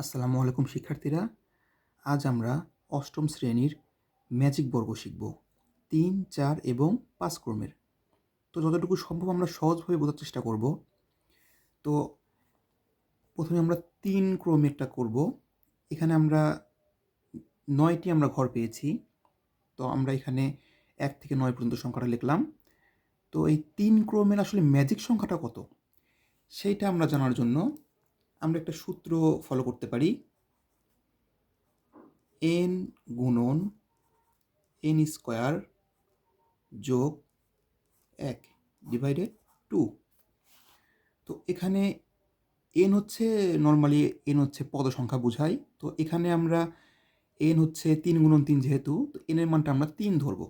আসসালামু আলাইকুম, শিক্ষার্থীরা। আজ আমরা অষ্টম শ্রেণির ম্যাজিক বর্গ শিখব। তিন, চার এবং পাঁচ ক্রমের। তো যতটুকু সম্ভব আমরা সহজভাবে বোঝার চেষ্টা করব। তো প্রথমে আমরা তিন ক্রমেরটা করব। এখানে আমরা নয়টি আমরা ঘর পেয়েছি। তো আমরা এখানে এক থেকে নয় পর্যন্ত সংখ্যাটা লিখলাম। তো এই তিন ক্রমের আসলে ম্যাজিক সংখ্যাটা কত? সেইটা আমরা জানার জন্য আমরা একটা সূত্র ফলো করতে পারি। এন গুণন এন স্কোয়ার যোগ এক ডিভাইডেড টু তো এখানে এন হচ্ছে নর্মালি এন হচ্ছে পদ সংখ্যা বোঝাই তো এখানে আমরা এন হচ্ছে তিন গুণন তিন যেহেতু, তো এনের মানটা আমরা তিন ধরবো।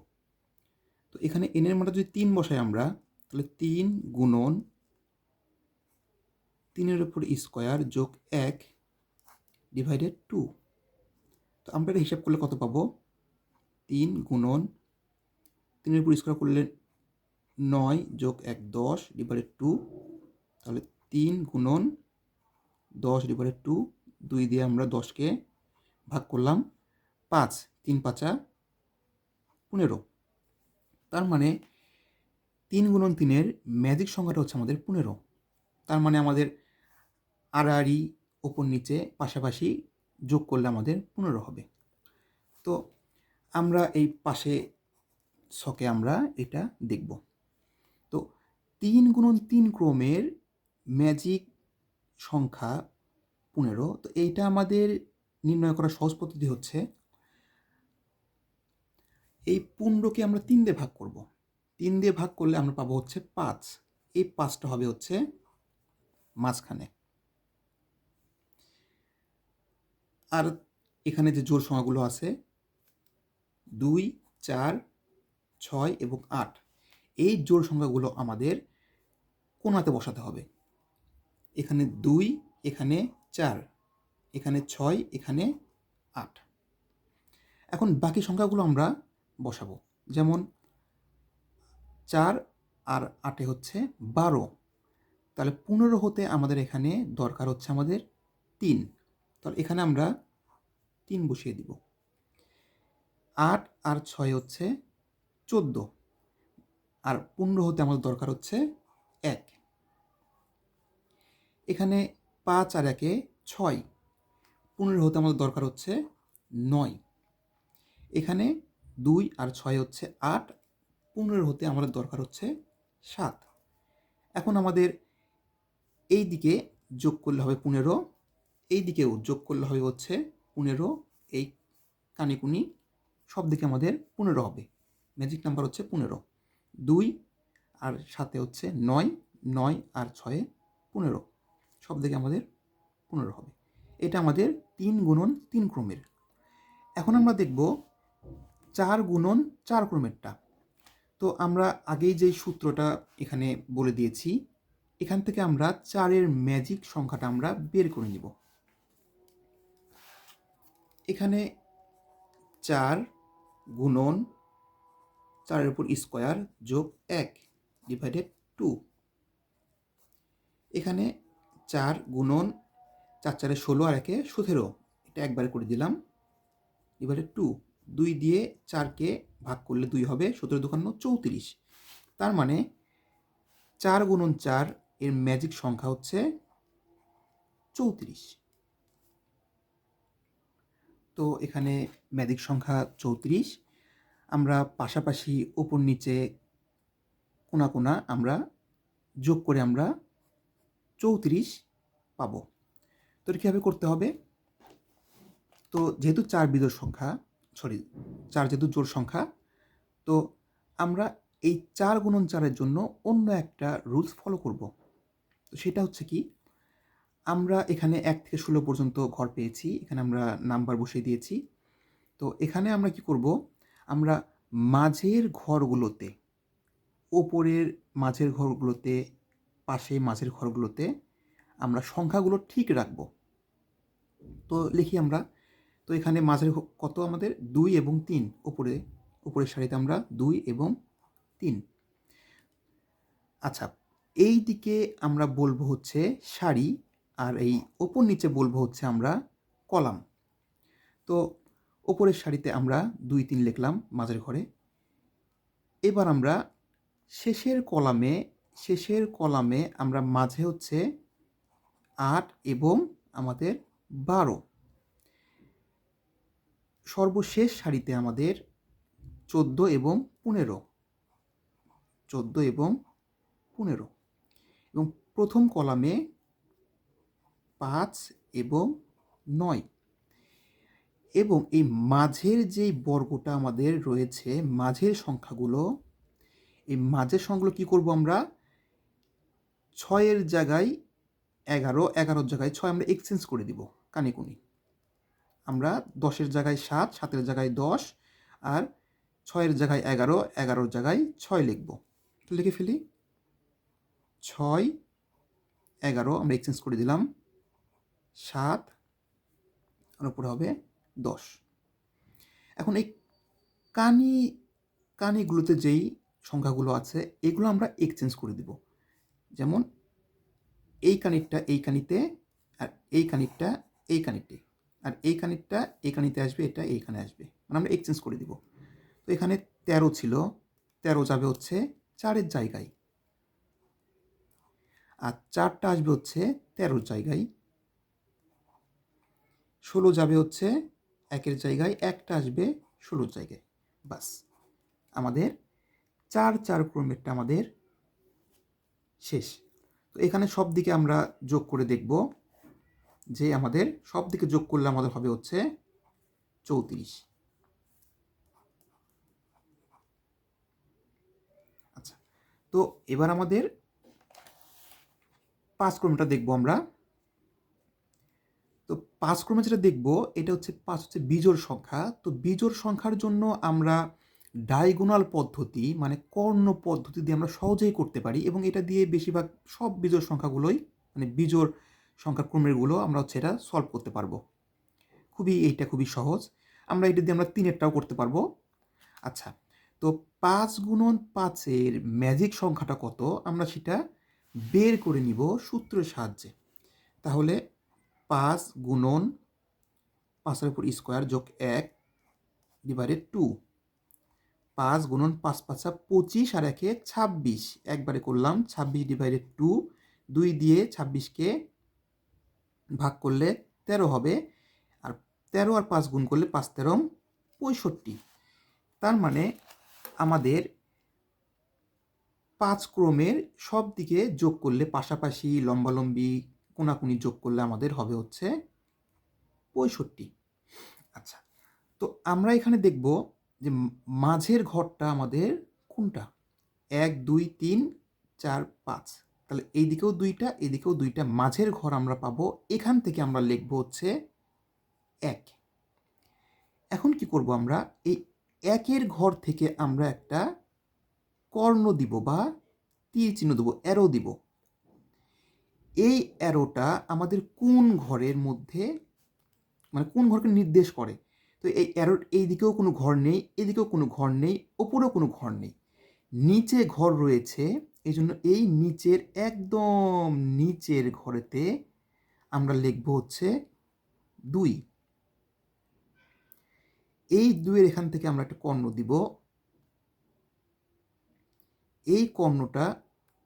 তো এখানে এনের মানটা যদি তিন বসাই আমরা, তাহলে তিন গুণন তিনের উপর স্কোয়ার যোগ এক ডিভাইডেড টু তো আমরা এটা হিসাব করলে কত পাবো? তিন গুণন তিনের উপর স্কোয়ার করলে নয় যোগ এক দশ ডিভাইডেড টু তাহলে তিন গুণন দশ ডিভাইডেড টু দুই দিয়ে আমরা দশকে ভাগ করলাম পাঁচ, তিন পাঁচা পনেরো। তার মানে তিন গুণন তিনের ম্যাজিক সংখ্যাটা হচ্ছে আমাদের পনেরো। তার মানে আমাদের আড়াআড়ি ওপর নিচে পাশাপাশি যোগ করলে আমাদের পনেরো হবে। তো আমরা এই পাশে ছকে আমরা এটা দেখব। তো তিন গুণন তিন ক্রমের ম্যাজিক সংখ্যা পনেরো। তো এইটা আমাদের নির্ণয় করার সহজ পদ্ধতি হচ্ছে এই পনেরোকে আমরা তিন দিয়ে ভাগ করব। তিন দিয়ে ভাগ করলে আমরা পাবো হচ্ছে পাঁচ। এই পাঁচটা হবে হচ্ছে মাঝখানে। আর এখানে যে জোর সংখ্যাগুলো আছে, দুই, চার, ছয় এবং আট, এই জোর সংখ্যাগুলো আমাদের কোনাতে বসাতে হবে। এখানে দুই, এখানে চার, এখানে ছয়, এখানে আট। এখন বাকি সংখ্যাগুলো আমরা বসাবো। যেমন চার আর আটে হচ্ছে বারো। তাহলে পনেরো হতে আমাদের এখানে দরকার হচ্ছে আমাদের তিন। তাহলে এখানে আমরা তিন বসিয়ে দিব। আট আর ছয় হচ্ছে চোদ্দ। আর পনেরো হতে আমাদের দরকার হচ্ছে এক। এখানে পাঁচ আর একে ছয়। পনেরো হতে আমাদের দরকার হচ্ছে নয়। এখানে দুই আর ছয় হচ্ছে আট। পনেরো হতে আমাদের দরকার হচ্ছে সাত। এখন আমাদের এই দিকে যোগ করলে হবে পনেরো, এই দিকেও যোগ করলে হবে হচ্ছে পনেরো, এই কানিকুনি সব দিকে আমাদের পনেরো হবে। ম্যাজিক নাম্বার হচ্ছে পনেরো। দুই আর সাথে হচ্ছে নয় নয় আর ছয়ে পনেরো। সব দিকে আমাদের পনেরো হবে। এটা আমাদের তিন গুণন তিন ক্রমের। এখন আমরা দেখব চার গুণন চার ক্রমেরটা। তো আমরা আগেই যেই সূত্রটা এখানে বলে দিয়েছি এখান থেকে আমরা চারের ম্যাজিক সংখ্যাটা আমরা বের করে নিব। এখানে চার গুণন চারের উপর স্কোয়ার যোগ এক ডিভাইডেড টু এখানে চার গুণন চার চারে ষোলো আর একে সতেরো, এটা একবারে করে দিলাম। ডিভাইডেড টু দুই দিয়ে চারকে ভাগ করলে দুই হবে সতেরো দোকান্ন চৌত্রিশ। তার মানে চার গুণন চার এর ম্যাজিক সংখ্যা হচ্ছে চৌত্রিশ। তো এখানে ম্যাজিক সংখ্যা চৌত্রিশ। আমরা পাশাপাশি ওপর নিচে কোনা কোনা আমরা যোগ করে আমরা চৌত্রিশ পাবো। তো কীভাবে করতে হবে? তো যেহেতু চার বিজোড় সংখ্যা সরি চার যেহেতু জোর সংখ্যা, তো আমরা এই চার গুণন চারের জন্য অন্য একটা রুলস ফলো করব। তো সেটা হচ্ছে কি, আমরা এখানে এক থেকে ষোলো পর্যন্ত ঘর পেয়েছি, এখানে আমরা নাম্বার বসিয়ে দিয়েছি। তো এখানে আমরা কি করব, আমরা মাঝের ঘরগুলোতে, ওপরের মাঝের ঘরগুলোতে, পাশে মাঝের ঘরগুলোতে আমরা সংখ্যাগুলো ঠিক রাখব। তো লিখি আমরা, তো এখানে মাঝের কত আমাদের? দুই এবং তিন, ওপরে উপরের সারিতে আমরা দুই এবং তিন। আচ্ছা এই দিকে আমরা বলব হচ্ছে শাড়ি আর এই ওপর নিচে বলব হচ্ছে আমরা কলাম। তো ওপরের সারিতে আমরা দুই তিন লিখলাম মাঝের ঘরে। এবার আমরা শেষের কলামে শেষের কলামে আমরা মাঝে হচ্ছে আট এবং আমাদের বারো। সর্বশেষ সারিতে আমাদের চোদ্দ এবং পনেরো। চোদ্দ এবং পনেরো। এবং প্রথম কলামে পাঁচ এবং নয়। এবং এই মাঝের যেই বর্গটা আমাদের রয়েছে, মাঝের সংখ্যাগুলো, এই মাঝের সংখ্যাগুলো কী করব আমরা? ছয়ের জায়গায় এগারো, এগারোর জায়গায় ছয় আমরা এক্সচেঞ্জ করে দিব কানিকুনি আমরা দশের জায়গায় সাত, সাতের জায়গায় দশ আর ছয়ের জায়গায় এগারো, এগারোর জায়গায় ছয় লিখব। লিখে ফেলি। ছয়, এগারো, আমরা এক্সচেঞ্জ করে দিলাম, সাত, আর উপরে হবে দশ। এখন এই কানি, কানিগুলোতে যেই সংখ্যাগুলো আছে, এগুলো আমরা এক্সচেঞ্জ করে দিব। যেমন এই কানিরটা এই কানিতে, আর এই কানিরটা এই কানিতে আর এই কানিরটা এই কানিতে আসবে, এটা এইখানে আসবে। মানে আমরা এক্সচেঞ্জ করে দিব। তো এখানে তেরো ছিল। তেরো যাবে হচ্ছে চারের জায়গায়। আর চারটা আসবে হচ্ছে তেরোর জায়গায়। ষোলো যাবে হচ্ছে একের জায়গায়, একটা আসবে ষোলোর জায়গায়। বাস। আমাদের চার চার ক্রমেরটা আমাদের শেষ। তো এখানে সব দিকে আমরা যোগ করে দেখব যে আমাদের সব দিকে যোগ করলে আমাদের হবে হচ্ছে চৌত্রিশ। আচ্ছা তো এবার আমাদের পাঁচ ক্রমটা দেখব আমরা। তো পাঁচ ক্রমে যেটা দেখব, এটা হচ্ছে পাঁচ হচ্ছে বিজোড় সংখ্যা। তো বিজোড় সংখ্যার জন্য আমরা ডায়গোনাল পদ্ধতি মানে কর্ণ পদ্ধতি দিয়ে আমরা সহজেই করতে পারি এবং এটা দিয়ে বেশিরভাগ সব বিজোড় সংখ্যাগুলোই মানে বিজোড় সংখ্যার ক্রমেরগুলো আমরা হচ্ছে এটা সলভ করতে পারব। খুবই, এইটা খুবই সহজ। আমরা এটা দিয়ে আমরা তিনেরটাও করতে পারব। আচ্ছা তো পাঁচ গুণন পাঁচের ম্যাজিক সংখ্যাটা কত? আমরা সেটা বের করে নিব সূত্রের সাহায্যে। তাহলে পাঁচ গুণন পাঁচের উপর স্কোয়ার যোগ এক ডিভাইডেড টু পাঁচ গুণন পাঁচ পাঁচা পঁচিশ আর একে ছাব্বিশ। একবারে করলাম ছাব্বিশ ডিভাইডেড টু দুই দিয়ে ছাব্বিশকে ভাগ করলে তেরো হবে। আর তেরো আর পাঁচ গুণ করলে পাঁচ তেরো পঁয়ষট্টি। তার মানে আমাদের পাঁচ ক্রমের সব দিকে যোগ করলে পাশাপাশি লম্বালম্বি কোনাকুনি যোগ করলে আমাদের হবে হচ্ছে পঁয়ষট্টি। আচ্ছা তো আমরা এখানে দেখব যে মাঝের ঘরটা আমাদের কোনটা? এক, দুই, তিন, চার, পাঁচ। তাহলে এই দিকেও দুইটা, এদিকেও দুইটা। মাঝের ঘর আমরা পাবো, এখান থেকে আমরা লিখব হচ্ছে এক। এখন কি করব আমরা? এই একের ঘর থেকে আমরা একটা কর্ণ দিব বা তীর চিহ্ন দেবো অ্যারো দিব। এই অ্যারোটা আমাদের কোন ঘরের মধ্যে মানে কোন ঘরকে নির্দেশ করে? তো এই অ্যারোর এই দিকেও কোনো ঘর নেই এদিকেও কোনো ঘর নেই, ওপরেও কোনো ঘর নেই। নিচে ঘর রয়েছে, এই জন্য এই নিচের, একদম নিচের ঘরেতে আমরা লিখব হচ্ছে দুই। এই দুইয়ের এখান থেকে আমরা একটা কর্ণ দিব এই কর্ণটা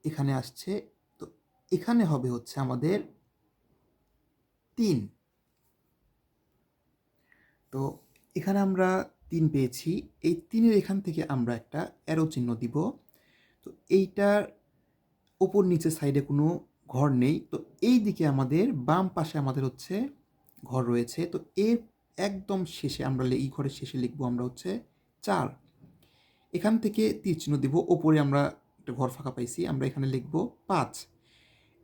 এখানে আসছে। তো এখানে হবে হচ্ছে আমাদের তিন। তো এখানে আমরা তিন পেয়েছি। এই তিনের এখান থেকে আমরা একটা অ্যারো চিহ্ন দিব। তো এইটার ওপর নিচে সাইডে কোনো ঘর নেই। তো এই দিকে আমাদের বাম পাশে আমাদের হচ্ছে ঘর রয়েছে। তো এর একদম শেষে আমরা এই ঘরের শেষে লিখব আমরা হচ্ছে চার। এখান থেকে তীর চিহ্ন দিব, ওপরে আমরা একটা ঘর ফাঁকা পাইছি, আমরা এখানে লিখব পাঁচ।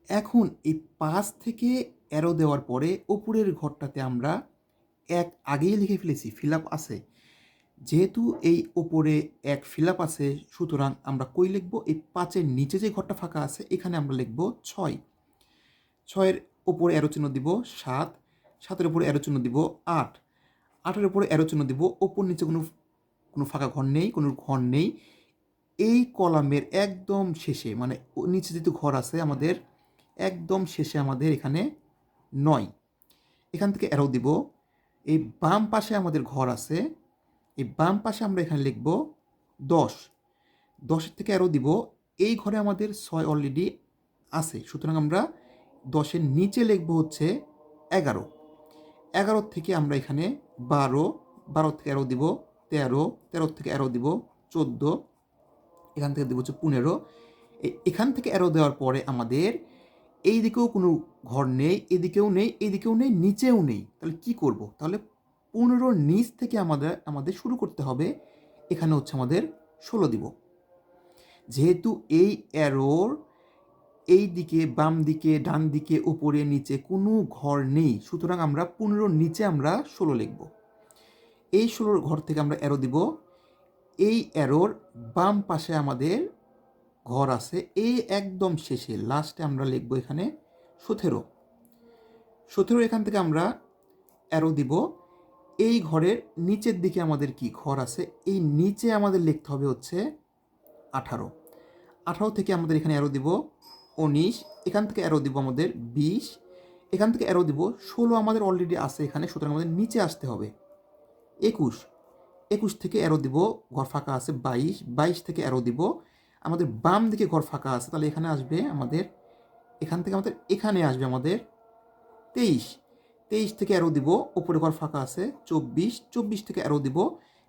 এখন এই পাঁচ থেকে অ্যারো দেওয়ার পরে ওপরের ঘরটাতে আমরা এক আগেই লিখে ফেলেছি ফিল আপ আছে। যেহেতু এই ওপরে এক ফিল আপ আছে, সুতরাং আমরা কই লিখব? এই পাঁচের নিচে যে ঘরটা ফাঁকা আছে, এখানে আমরা লিখব ছয়। ছয়ের ওপরে অ্যারো চিহ্ন দিব সাত, সাতের উপরে অ্যারো চিহ্ন দিব আট। আটের উপরে অ্যারো চিহ্ন দিব, ওপর নিচে কোনো কোনো ফাঁকা ঘর নেই, কোনো ঘর নেই। এই কলামের একদম শেষে মানে নিচে যেহেতু ঘর আছে আমাদের, একদম শেষে আমাদের এখানে নয়। এখান থেকে অ্যারো দিব। এই বাম পাশে আমাদের ঘর আছে, এই বাম পাশে আমরা এখানে লিখব দশ। দশের থেকে অ্যারো দিব। এই ঘরে আমাদের ছয় অলরেডি আছে, সুতরাং আমরা দশের নিচে লিখব হচ্ছে এগারো। এগারোর থেকে আমরা এখানে বারো বারো থেকে অ্যারো দিব। তেরো তেরো থেকে অ্যারো দিব, চোদ্দ, এখান থেকে দিব হচ্ছে পনেরো। এখান থেকে অ্যারো দেওয়ার পরে আমাদের এই দিকেও কোনো ঘর নেই, এদিকেও নেই এদিকেও নেই, নিচেও নেই। তাহলে কি করব? তাহলে পনেরোর নিচ থেকে আমাদের আমাদের শুরু করতে হবে। এখানে হচ্ছে আমাদের ষোলো দিব। যেহেতু এই অ্যারোর এই দিকে বাম দিকে, ডান দিকে, উপরে, নিচে কোনো ঘর নেই, সুতরাং আমরা পনেরোর নিচে আমরা ষোলো লিখব। এই ষোলোর ঘর থেকে আমরা অ্যারো দিব। এই অ্যারোর বাম পাশে আমাদের ঘর আছে। এই একদম শেষে লাস্টে আমরা লিখব এখানে সতেরো। সতেরো এখান থেকে আমরা অ্যারো দিব। এই ঘরের নিচের দিকে আমাদের কি ঘর আছে? এই নিচে আমাদের লিখতে হবে হচ্ছে আঠারো। আঠারো থেকে আমাদের এখানে অ্যারো দিব উনিশ। এখান থেকে অ্যারো দিব আমাদের বিশ। এখান থেকে অ্যারো দিব ষোলো আমাদের অলরেডি আছে এখানে, সুতরাং আমাদের নিচে আসতে হবে। একুশ। একুশ থেকে অ্যারো দিব, ঘর ফাঁকা আছে বাইশ। বাইশ থেকে অ্যারো দিব। আমাদের বাম দিকে ঘর ফাঁকা আছে, তাহলে এখানে আসবে আমাদের, এখান থেকে আমাদের এখানে আসবে আমাদের তেইশ। তেইশ থেকে অ্যারো দিব, ওপরে ঘর ফাঁকা আছে চব্বিশ। চব্বিশ থেকে অ্যারো দিব,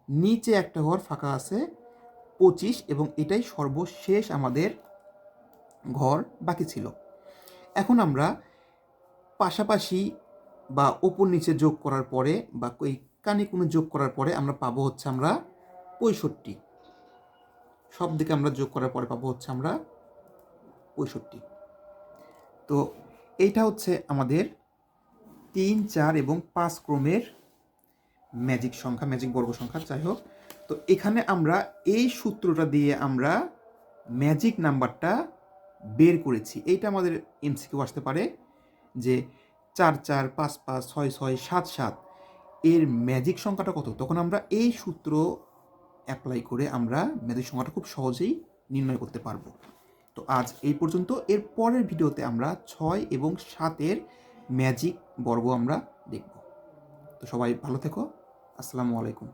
নিচে একটা ঘর ফাঁকা আছে পঁচিশ এবং এটাই সর্বশেষ আমাদের ঘর বাকি ছিল। এখন আমরা পাশাপাশি বা ওপর নিচে যোগ করার পরে বা এই কানে কোনো যোগ করার পরে আমরা পাবো হচ্ছে আমরা পঁয়ষট্টি। সব দিকে আমরা যোগ করার পরে পাবো হচ্ছে আমরা পঁয়ষট্টি। তো এইটা হচ্ছে আমাদের তিন, চার এবং পাঁচ ক্রমের ম্যাজিক সংখ্যা ম্যাজিক বর্গ সংখ্যা, যাই হোক। তো এখানে আমরা এই সূত্রটা দিয়ে আমরা ম্যাজিক নাম্বারটা বের করেছি। এইটা আমাদের এমসিকিউ আসতে পারে যে চার চার, পাঁচ পাঁচ, ছয় ছয়, সাত সাত। এর ম্যাজিক সংখ্যাটা কত? তখন আমরা এই সূত্র অ্যাপ্লাই করে আমরা ম্যাজিক সংখ্যাটা খুব সহজেই নির্ণয় করতে পারব। তো আজ এই পর্যন্ত। এর পরের ভিডিওতে আমরা ছয় এবং সাতের ম্যাজিক বর্গ আমরা দেখব। তো সবাই ভালো থেকো। আসসালামু আলাইকুম।